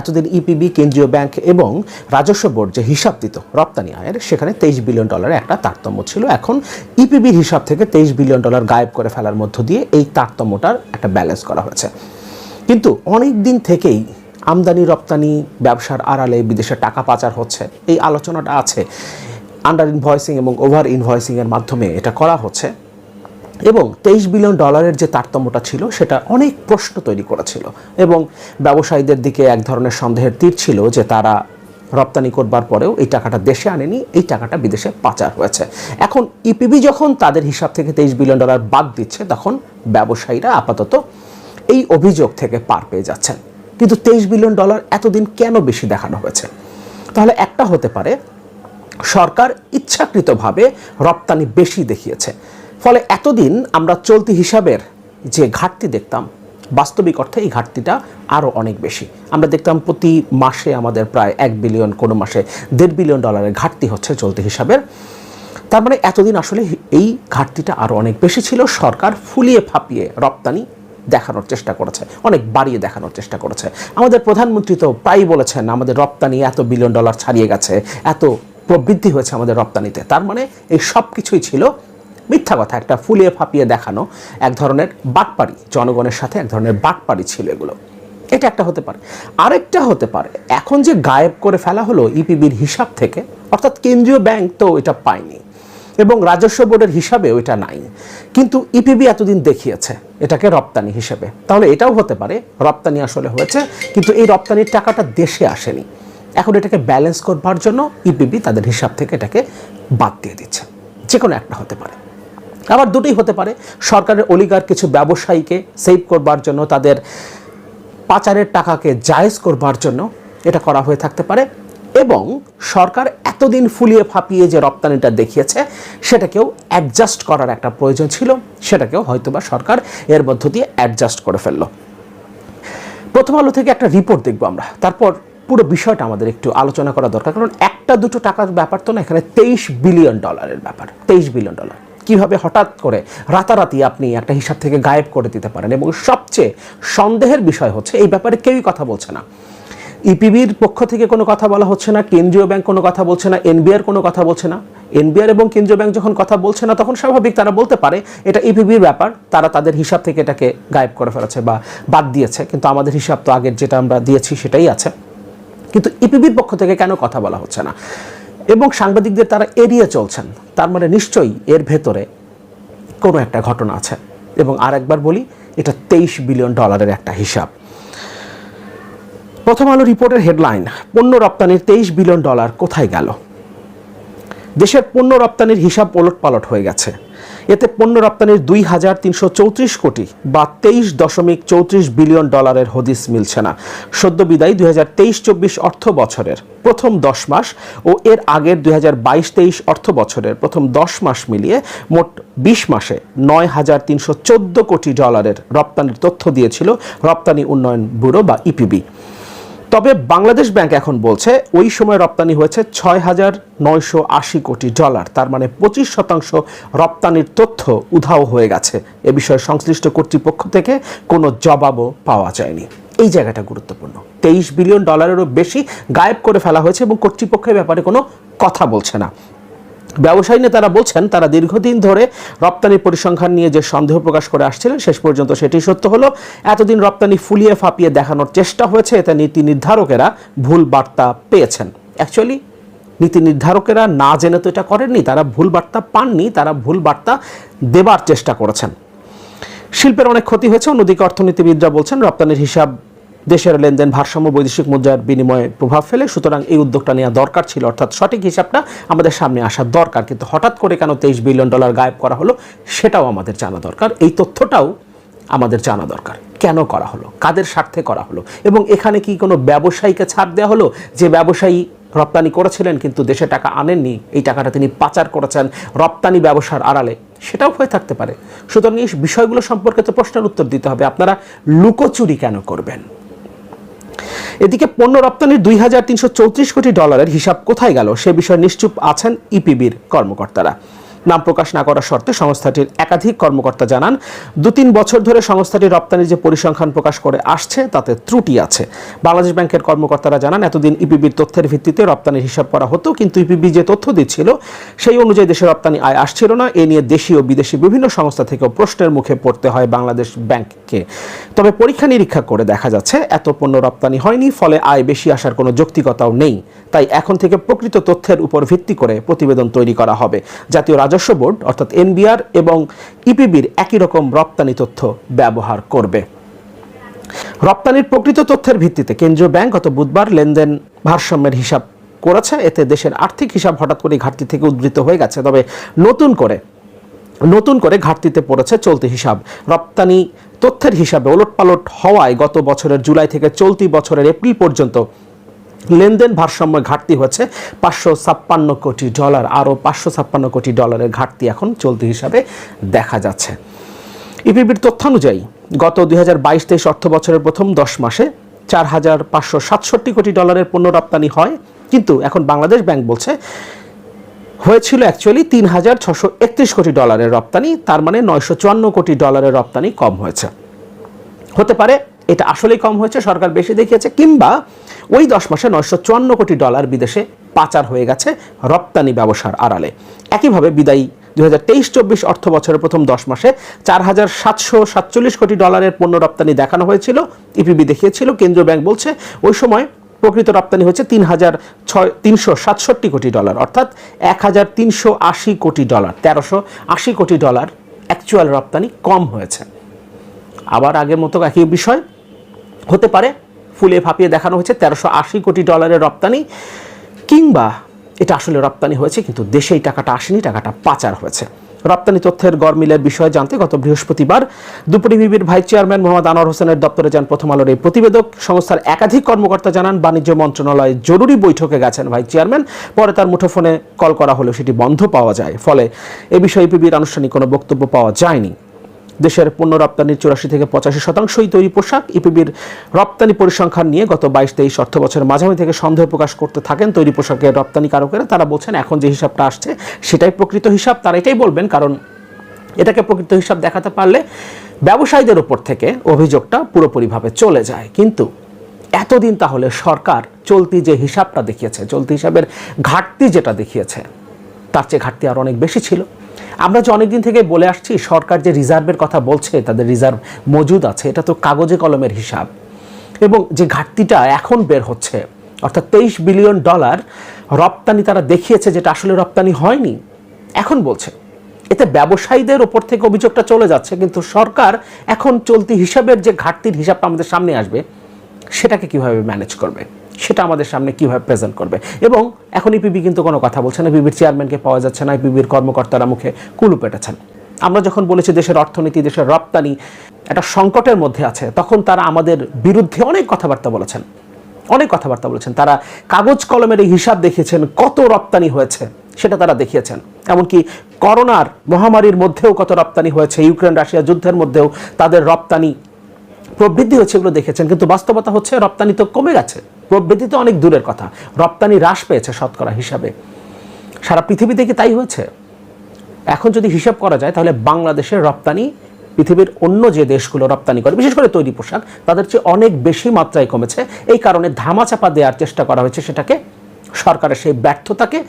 এতদিন ইপিবি কেন্দ্রীয় ব্যাংক এবং রাজস্ব বোর্ড যে হিসাব দিত রপ্তানি আয়ের, সেখানে তেইশ বিলিয়ন ডলারের একটা তারতম্য ছিল। এখন ইপিবির হিসাব থেকে তেইশ বিলিয়ন ডলার গায়েব করে ফেলার মধ্য দিয়ে এই তারতম্যটার একটা ব্যালেন্স করা হয়েছে। কিন্তু অনেক দিন থেকেই আমদানি, রপ্তানি, ব্যবসার আড়ালে বিদেশে টাকা পাচার হচ্ছে। এই আলোচনাটা আছে। আন্ডার ইনভয়েসিং এবং ওভার ইনভয়েসিংয়ের মাধ্যমে এটা করা হচ্ছে। এবং তেইশ বিলিয়ন ডলারের যে তারতম্যটা ছিল, সেটা অনেক প্রশ্ন তৈরি করেছিল। এবং ব্যবসায়ীদের দিকে এক ধরনের সন্দেহের তীর ছিল যে তারা রপ্তানি করবার পরেও এই টাকাটা দেশে আনেনি, এই টাকাটা বিদেশে পাচার হয়েছে। এখন ইপিবি যখন তাদের হিসাব থেকে তেইশ বিলিয়ন ডলার বাদ দিচ্ছে, তখন ব্যবসায়ীরা আপাতত এই অভিযোগ থেকে পার পেয়ে যাচ্ছেন। কিন্তু তেইশ বিলিয়ন ডলার এতদিন কেন বেশি দেখানো হয়েছে? তাহলে একটা হতে পারে, সরকার ইচ্ছাকৃতভাবে রপ্তানি বেশি দেখিয়েছে। ফলে এতদিন আমরা চলতি হিসাবের যে ঘাটতি দেখতাম, বাস্তবিক অর্থে এই ঘাটতিটা আরও অনেক বেশি। আমরা দেখতাম প্রতি মাসে আমাদের প্রায় এক বিলিয়ন, কোনো মাসে দেড় বিলিয়ন ডলারের ঘাটতি হচ্ছে চলতি হিসাবের। তার মানে এতদিন আসলে এই ঘাটতিটা আরও অনেক বেশি ছিল। সরকার ফুলিয়ে ফাঁপিয়ে রপ্তানি দেখানোর চেষ্টা করেছে, অনেক বাড়িয়ে দেখানোর চেষ্টা করেছে। আমাদের প্রধানমন্ত্রী তো প্রায়ই বলেছেন, আমাদের রপ্তানি এত বিলিয়ন ডলার ছাড়িয়ে গেছে, এত প্রবৃদ্ধি হয়েছে আমাদের রপ্তানিতে। তার মানে এই সব কিছুই ছিল মিথ্যা কথা, একটা ফুলিয়ে ফাঁপিয়ে দেখানো এক ধরনের বাটপাড়ি, জনগণের সাথে এক ধরনের বাটপাড়ি ছিল এগুলো। এটা একটা হতে পারে। আরেকটা হতে পারে, এখন যে গায়েব করে ফেলা হলো ইপিবির হিসাব থেকে, অর্থাৎ কেন্দ্রীয় ব্যাংক তো এটা পায়নি এবং রাজস্ব বোর্ডের হিসাবেও এটা নাই। কিন্তু ইপিবি এতদিন দেখিয়েছে এটাকে রপ্তানি হিসেবে। তাহলে এটাও হতে পারে, রপ্তানি আসলে হয়েছে, কিন্তু এই রপ্তানির টাকাটা দেশে আসেনি। এখন এটাকে ব্যালেন্স করবার জন্য ইপিবি তাদের হিসাব থেকে এটাকে বাদ দিয়ে দিচ্ছে। যে কোনো একটা হতে পারে। আবার দুটোই হতে পারে। সরকারের অলিগার কিছু ব্যবসায়ীকে সেভ করবার জন্য, তাদের পাচারের টাকাকে জায়েজ করবার জন্য এটা করা হয়ে থাকতে পারে এবং সরকার এতদিন ফুলিয়ে ফাঁপিয়ে যে রপ্তানিটা দেখিয়েছে, সেটাকেও অ্যাডজাস্ট করার একটা প্রয়োজন ছিল। সেটাকেও হয়তোবা সরকার এর মধ্য দিয়ে অ্যাডজাস্ট করে ফেলল। প্রথম আলো থেকে একটা রিপোর্ট দেখব আমরা। তারপর পুরো বিষয়টা আমাদের একটু আলোচনা করা দরকার। কারণ একটা দুটো টাকার ব্যাপার তো না, এখানে তেইশ বিলিয়ন ডলারের ব্যাপার। তেইশ বিলিয়ন ডলার কীভাবে হঠাৎ করে রাতারাতি আপনি একটা হিসাব থেকে গায়েব করে দিতে পারেন? এবং সবচেয়ে সন্দেহের বিষয় হচ্ছে, এই ব্যাপারে কেউই কথা বলছে না। ইপিবির পক্ষ থেকে কোনো কথা বলা হচ্ছে না, কেন্দ্রীয় ব্যাংক কোনো কথা বলছে না এনবিআর কোনো কথা বলছে না। এনবিআর এবং কেন্দ্রীয় ব্যাংক যখন কথা বলছে না, তখন স্বাভাবিক তারা বলতে পারে, এটা ইপিবির ব্যাপার, তারা তাদের হিসাব থেকে এটাকে গায়েব করে ফেলেছে বা বাদ দিয়েছে। কিন্তু আমাদের হিসাব তো আগের যেটা আমরা দিয়েছি সেটাই আছে। কিন্তু ইপিবির পক্ষ থেকে কেন কথা বলা হচ্ছে না? এবং সাংবাদিকদের তারা এড়িয়ে চলছেন। তার মানে নিশ্চয়ই এর ভেতরে কোনো একটা ঘটনা আছে। এবং আর একবার বলি, এটা তেইশ বিলিয়ন ডলারের একটা হিসাব। প্রথম আলো রিপোর্টের হেডলাইন, পণ্য রপ্তানির তেইশ বিলিয়ন ডলার কোথায় গেল? দেশের পণ্য রপ্তানির হিসাব ওলট পালট হয়ে গেছে। এতে পণ্য রপ্তানির দুই হাজার তিনশো চৌত্রিশ কোটি বা তেইশ দশমিক চৌত্রিশ বিলিয়ন ডলারের হদিস মিলছে না। সদ্য বিদায় দুই হাজার তেইশ চব্বিশ অর্থ বছরের। প্রথম দশ মাস ও এর আগের দুই হাজার বাইশ তেইশ অর্থ বছরের প্রথম দশ মাস মিলিয়ে মোট বিশ মাসে নয় হাজার তিনশো চোদ্দ কোটি ডলারের রপ্তানির তথ্য দিয়েছিল রপ্তানি উন্নয়ন ব্যুরো বা ইপিবি। তবে বাংলাদেশ ব্যাংক এখন বলছে, ওই সময় রপ্তানি হয়েছে ছয় হাজার নয়শো আশি কোটি ডলার। তার মানে পঁচিশ শতাংশ রপ্তানির তথ্য উধাও হয়ে গেছে। এ বিষয়ে সংশ্লিষ্ট কর্তৃপক্ষ থেকে কোনো জবাবও পাওয়া যায়নি। এই জায়গাটা গুরুত্বপূর্ণ। তেইশ বিলিয়ন ডলারেরও বেশি গায়েব করে ফেলা হয়েছে এবং কর্তৃপক্ষের ব্যাপারে কোনো কথা বলছে না। ব্যবসায়ী নেতারা বলছেন, তারা দীর্ঘদিন ধরে রপ্তানি পরিসংখ্যান নিয়ে যে সন্দেহ প্রকাশ করে আসছিলেন, শেষ পর্যন্ত সেটি সত্য হলো, এতদিন রপ্তানি ফুলিয়ে ফাঁপিয়ে দেখানোর চেষ্টা হয়েছে, এতে নীতি নির্ধারকেরা ভুল বার্তা পেয়েছেন। অ্যাকচুয়ালি নীতি নির্ধারকেরা না জেনে তো এটা করেননি, তারা ভুল বার্তা পাননি, তারা ভুল বার্তা দেবার চেষ্টা করেছেন। শিল্পের অনেক ক্ষতি হয়েছে, অন্যদিকে অর্থনীতিবিদরা বলছেন, রপ্তানির হিসাব দেশের লেনদেন ভারসাম্য বৈদেশিক মুদ্রার বিনিময়ে প্রভাব ফেলে, সুতরাং এই উদ্যোগটা নেওয়া দরকার ছিল, অর্থাৎ সঠিক হিসাবটা আমাদের সামনে আসা দরকার। কিন্তু হঠাৎ করে কেন তেইশ বিলিয়ন ডলার গায়েব করা হলো, সেটাও আমাদের জানা দরকার। এই তথ্যটাও আমাদের জানা দরকার, কেন করা হলো, কাদের স্বার্থে করা হলো, এবং এখানে কি কোনো ব্যবসায়ীকে ছাড় দেওয়া হলো? যে ব্যবসায়ী রপ্তানি করেছিলেন, কিন্তু দেশে টাকা আনেননি, এই টাকাটা তিনি পাচার করেছেন, রপ্তানি ব্যবসার আড়ালে, সেটাও হয়ে থাকতে পারে। সুতরাং এই বিষয়গুলো সম্পর্কে তো প্রশ্নের উত্তর দিতে হবে। আপনারা লুকোচুরি কেন করবেন? এদিকে পণ্য রপ্তানির দুই হাজার তিনশো চৌত্রিশ কোটি ডলারের হিসাব কোথায় গেল সে বিষয়ে নিশ্চুপ আছেন ইপিবির কর্মকর্তারা। নাম প্রকাশ না করার শর্তে সংস্থাটির একাধিক কর্মকর্তা জানান দু তিন বছর ধরে সংস্থাটি রপ্তানির যে পরিসংখ্যান প্রকাশ করে আসছে, তাতে ত্রুটি আছে। বাংলাদেশ ব্যাংকের কর্মকর্তারা জানান, এতদিন ইপিবির তথ্যের ভিত্তিতে রপ্তানির হিসাব করা হতো, কিন্তু ইপিবি যে তথ্য দিচ্ছিল, সেই অনুযায়ী দেশের রপ্তানি আয় আসছিল না। এ নিয়ে দেশি ও বিদেশি বিভিন্ন সংস্থা থেকেও প্রশ্নের মুখে পড়তে হয় বাংলাদেশ ব্যাংককে। তবে পরীক্ষা নিরীক্ষা করে দেখা যাচ্ছে, এত পণ্য রপ্তানি হয়নি, ফলে আয় বেশি আসার কোনো যৌক্তিকতাও নেই। তাই এখন থেকে প্রকৃত তথ্যের উপর ভিত্তি করে প্রতিবেদন তৈরি করা হবে। জাতীয় রাজস্ব বোর্ড, অর্থাৎ এনবিআর এবং ইপিবির একই রকম রপ্তানি তথ্য ব্যবহার করবে। রপ্তানির প্রকৃত তথ্যের ভিত্তিতে কেন্দ্রীয় ব্যাংক গত বুধবার লেনদেন ভারসাম্যের হিসাব করেছে। এতে দেশের আর্থিক হিসাব হঠাৎ করে ঘাটতি থেকে উদ্ধৃত হয়ে গেছে। তবে নতুন করে নতুন করে ঘাটতিতে পড়েছে চলতি হিসাব। রপ্তানি তথ্যের হিসাবে ওলটপালট হওয়ায় গত বছরের জুলাই থেকে চলতি বছরের এপ্রিল পর্যন্ত লেনদেন ভারসাম্য ঘাটতি হয়েছে। পাঁচশো ছাপ্পান্ন কোটি ডলার আরও পাঁচশো ছাপ্পান্ন কোটি ডলারের ঘাটতি এখন চলতি হিসাবে দেখা যাচ্ছে। ইপিবির তথ্যানুযায়ী, গত দুই হাজার বাইশ তেইশ অর্থ বছরের প্রথম দশ মাসে চার হাজার পাঁচশো সাতষট্টি কোটি ডলারের পণ্য রপ্তানি হয়। কিন্তু এখন বাংলাদেশ ব্যাংক বলছে, হয়েছিল অ্যাকচুয়ালি তিন হাজার ছশো একত্রিশ কোটি ডলারের রপ্তানি, তার মানে নয়শো চুয়ান্ন কোটি ডলারের রপ্তানি কম হয়েছে। হতে পারে এটা আসলেই কম হয়েছে, সরকার বেশি দেখিয়েছে, কিংবা ওই দশ মাসে নয়শো চুয়ান্ন কোটি ডলার বিদেশে পাচার হয়ে গেছে রপ্তানি ব্যবসার আড়ালে। একইভাবে বিদায়ী দু হাজার তেইশ চব্বিশ অর্থ বছরের প্রথম দশ মাসে চার হাজার সাতশো সাতচল্লিশ কোটি ডলারের পণ্য রপ্তানি দেখানো হয়েছিল, ইপিবি দেখিয়েছিল, কেন্দ্রীয় ব্যাংক বলছে ওই সময় প্রকৃত রপ্তানি হচ্ছে তিন হাজার ছয় তিনশো সাতষট্টি কোটি ডলার, অর্থাৎ এক হাজার তিনশো আশি কোটি ডলার, তেরোশো আশি কোটি ডলার অ্যাকচুয়াল রপ্তানি কম হয়েছে। আবার আগের মতো একই বিষয় হতে পারে। ফুলে ফাঁপিয়ে দেখানো হয়েছে তেরোশো আশি কোটি ডলারের রপ্তানি কিংবা এটা আসলে রপ্তানি হয়েছে কিন্তু দেশে এই টাকাটা আসেনি, টাকাটা পাচার হয়েছে। রপ্তানি তথ্যের গড়মিলের বিষয়ে জানতে গত বৃহস্পতিবার দুপুরে বিবির ভাইস চেয়ারম্যান মোহাম্মদ আনোয়ার হোসেনের দপ্তরে যান প্রথম আলোর এই প্রতিবেদক। সংস্থার একাধিক কর্মকর্তা জানান, বাণিজ্য মন্ত্রণালয়ে জরুরি বৈঠকে গেছেন ভাইস চেয়ারম্যান। পরে তার মুঠোফোনে কল করা হলেও সেটি বন্ধ পাওয়া যায়। ফলে এ বিষয়ে পিবির আনুষ্ঠানিক কোনো বক্তব্য পাওয়া যায়নি। দেশের পণ্য রপ্তানির চুরাশি থেকে পঁচাশি শতাংশই তৈরি পোশাক। ইপিবির রপ্তানি পরিসংখ্যান নিয়ে গত বাইশ তেইশ অর্থ বছরের মাঝামাঝি থেকে সন্দেহ প্রকাশ করতে থাকেন তৈরি পোশাকের রপ্তানিকারকেরা। তারা বলছেন, এখন যে হিসাবটা আসছে, সেটাই প্রকৃত হিসাব। তারা এটাই বলবেন, কারণ এটাকে প্রকৃত হিসাব দেখাতে পারলে ব্যবসায়ীদের ওপর থেকে অভিযোগটা পুরোপুরিভাবে চলে যায়। কিন্তু এতদিন তাহলে সরকার চলতি যে হিসাবটা দেখিয়েছে, চলতি হিসাবের ঘাটতি যেটা দেখিয়েছে, তার চেয়ে ঘাটতি আর অনেক বেশি ছিল। আমরা যে অনেকদিন থেকে বলে আসছি, সরকার যে রিজার্ভের কথা বলছে, তাদের রিজার্ভ মজুদ আছে, এটা তো কাগজে কলমের হিসাব। এবং যে ঘাটতিটা এখন বের হচ্ছে, অর্থাৎ তেইশ বিলিয়ন ডলার রপ্তানি তারা দেখিয়েছে যেটা আসলে রপ্তানি হয়নি, এখন বলছে। এতে ব্যবসায়ীদের ওপর থেকে অভিযোগটা চলে যাচ্ছে, কিন্তু সরকার এখন চলতি হিসাবের যে ঘাটতির হিসাবটা আমাদের সামনে আসবে, সেটাকে কীভাবে ম্যানেজ করবে? সেটা আমাদের সামনে কীভাবে প্রেজেন্ট করবে? এবং এখন ইপিবি কিন্তু কোনো কথা বলছে না পিবির চেয়ারম্যানকে পাওয়া যাচ্ছে না ইপিবির কর্মকর্তারা মুখে কুলু পেটেছেন আমরা যখন বলেছি দেশের অর্থনীতি, দেশের রপ্তানি একটা সংকটের মধ্যে আছে, তখন তারা আমাদের বিরুদ্ধে অনেক কথাবার্তা বলেছেন। অনেক কথাবার্তা বলেছেন। তারা কাগজ কলমের এই হিসাব দেখিয়েছেন কত রপ্তানি হয়েছে, সেটা তারা দেখিয়েছেন। এমনকি করোনার মহামারীর মধ্যেও কত রপ্তানি হয়েছে, ইউক্রেন, রাশিয়া যুদ্ধের মধ্যেও তাদের রপ্তানি প্রবৃদ্ধি হচ্ছে এগুলো দেখেছেন কিন্তু বাস্তবতা হচ্ছে রপ্তানি তো কমে গেছে। প্রবৃদ্ধি তো অনেক দূরের কথা। রপ্তানি হ্রাস পেয়েছে শতকরা হিসাবে। সারা পৃথিবীতে কি তাই হয়েছে? এখন যদি হিসাব করা যায়, তাহলে বাংলাদেশের রপ্তানি পৃথিবীর অন্য যে দেশগুলো রপ্তানি করে, বিশেষ করে তৈরি পোশাক, তাদের চেয়ে অনেক বেশি মাত্রায় কমেছে। এই কারণে ধামাচাপা দেওয়ার চেষ্টা করা হয়েছে সেটাকে। সরকারের সেই ব্যর্থতাকে।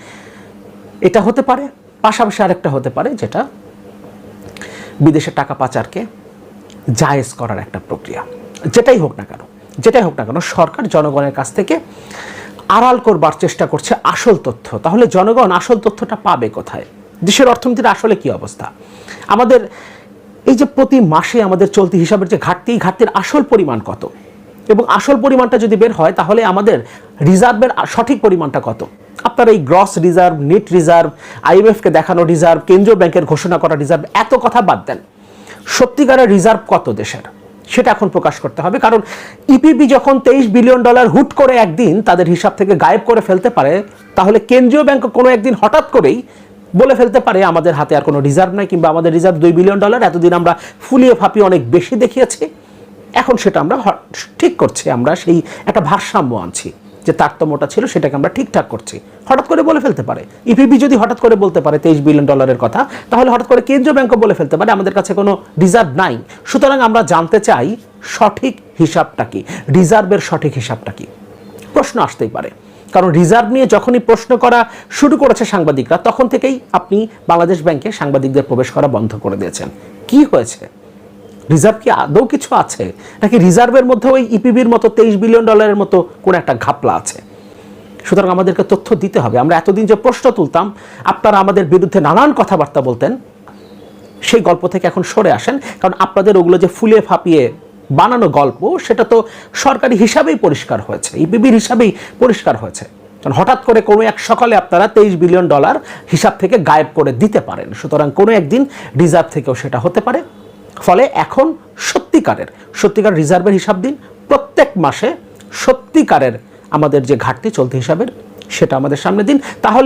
এটা হতে পারে, পাশাপাশি আরেকটা হতে পারে, যেটা বিদেশে টাকা পাচারকে জায়েজ করার একটা প্রক্রিয়া। যেটাই হোক না কেন। যেটাই হোক না কেন, সরকার জনগণের কাছ থেকে আড়াল করবার চেষ্টা করছে আসল তথ্য। তাহলে জনগণ আসল তথ্যটা পাবে কোথায়? দেশের অর্থনীতির আসলে কি অবস্থা? আমাদের এই যে প্রতি মাসে আমাদের চলতি হিসাবের যে ঘাটতি, এই ঘাটতির আসল পরিমাণ কত? এবং আসল পরিমাণটা যদি বের হয়, তাহলে আমাদের রিজার্ভের সঠিক পরিমাণটা কত? আপনার এই গ্রস রিজার্ভ, নেট রিজার্ভ, আইএমএফকে দেখানো রিজার্ভ, কেন্দ্রীয় ব্যাংকের ঘোষণা করা রিজার্ভ, এত কথা বাদ দেন। সত্যিকারের রিজার্ভ কত দেশের? সেটা এখন প্রকাশ করতে হবে। কারণ ইপিবি যখন তেইশ বিলিয়ন ডলার হুট করে একদিন তাদের হিসাব থেকে গায়েব করে ফেলতে পারে, তাহলে কেন্দ্রীয় ব্যাংক কোনো একদিন হঠাৎ করেই বলে ফেলতে পারে, আমাদের হাতে আর কোনো রিজার্ভ নাই কিংবা আমাদের রিজার্ভ দুই বিলিয়ন ডলার, এতদিন আমরা ফুলিয়ে ফাঁপিয়ে অনেক বেশি দেখিয়েছি। এখন সেটা আমরা ঠিক করছি, আমরা সেই একটা ভারসাম্য আনছি। যে তারতম্যটা ছিল সেটাকে আমরা ঠিকঠাক করছি। হঠাৎ করে বলে ফেলতে পারে। ইপিবি যদি হঠাৎ করে বলতে পারে তেইশ বিলিয়ন ডলারের কথা, তাহলে হঠাৎ করে কেন্দ্রীয় ব্যাংকও বলে ফেলতে পারে, আমাদের কাছে কোনো রিজার্ভ নাই। সুতরাং আমরা জানতে চাই, সঠিক হিসাবটা কি? রিজার্ভের সঠিক হিসাবটা কি? প্রশ্ন আসতেই পারে। কারণ রিজার্ভ নিয়ে যখনই প্রশ্ন করা শুরু করেছে সাংবাদিকরা, তখন থেকেই আপনি বাংলাদেশ ব্যাংকে সাংবাদিকদের প্রবেশ করা বন্ধ করে দিয়েছেন। কি হয়েছে? রিজার্ভ কি আদৌ কিছু আছে? নাকি রিজার্ভের মধ্যে ওই ইপিবির মতো তেইশ বিলিয়ন ডলারের মতো কোনো একটা ঘাপলা আছে? সুতরাং আমাদেরকে তথ্য দিতে হবে। আমরা এতদিন যে প্রশ্ন তুলতাম, আপনারা আমাদের বিরুদ্ধে নানান কথাবার্তা বলতেন, সেই গল্প থেকে এখন সরে আসেন। কারণ আপনাদের ওগুলো যে ফুলে ফাপিয়ে বানানো গল্প, সেটা তো সরকারি হিসাবেই পরিষ্কার হয়েছে। ইপিবির হিসাবেই পরিষ্কার হয়েছে। কারণ হঠাৎ করে কোনো এক সকালে আপনারা তেইশ বিলিয়ন ডলার হিসাব থেকে গায়েব করে দিতে পারেন। সুতরাং কোনো একদিন রিজার্ভ থেকেও সেটা হতে পারে। ফলে এখন সত্যিকারের, সত্যিকার রিজার্ভের হিসাব দিন। প্রত্যেক মাসে সত্যিকারের আমাদের যে ঘাটতি চলতি হিসাবের, সেটা আমাদের সামনে দিন। তাহলে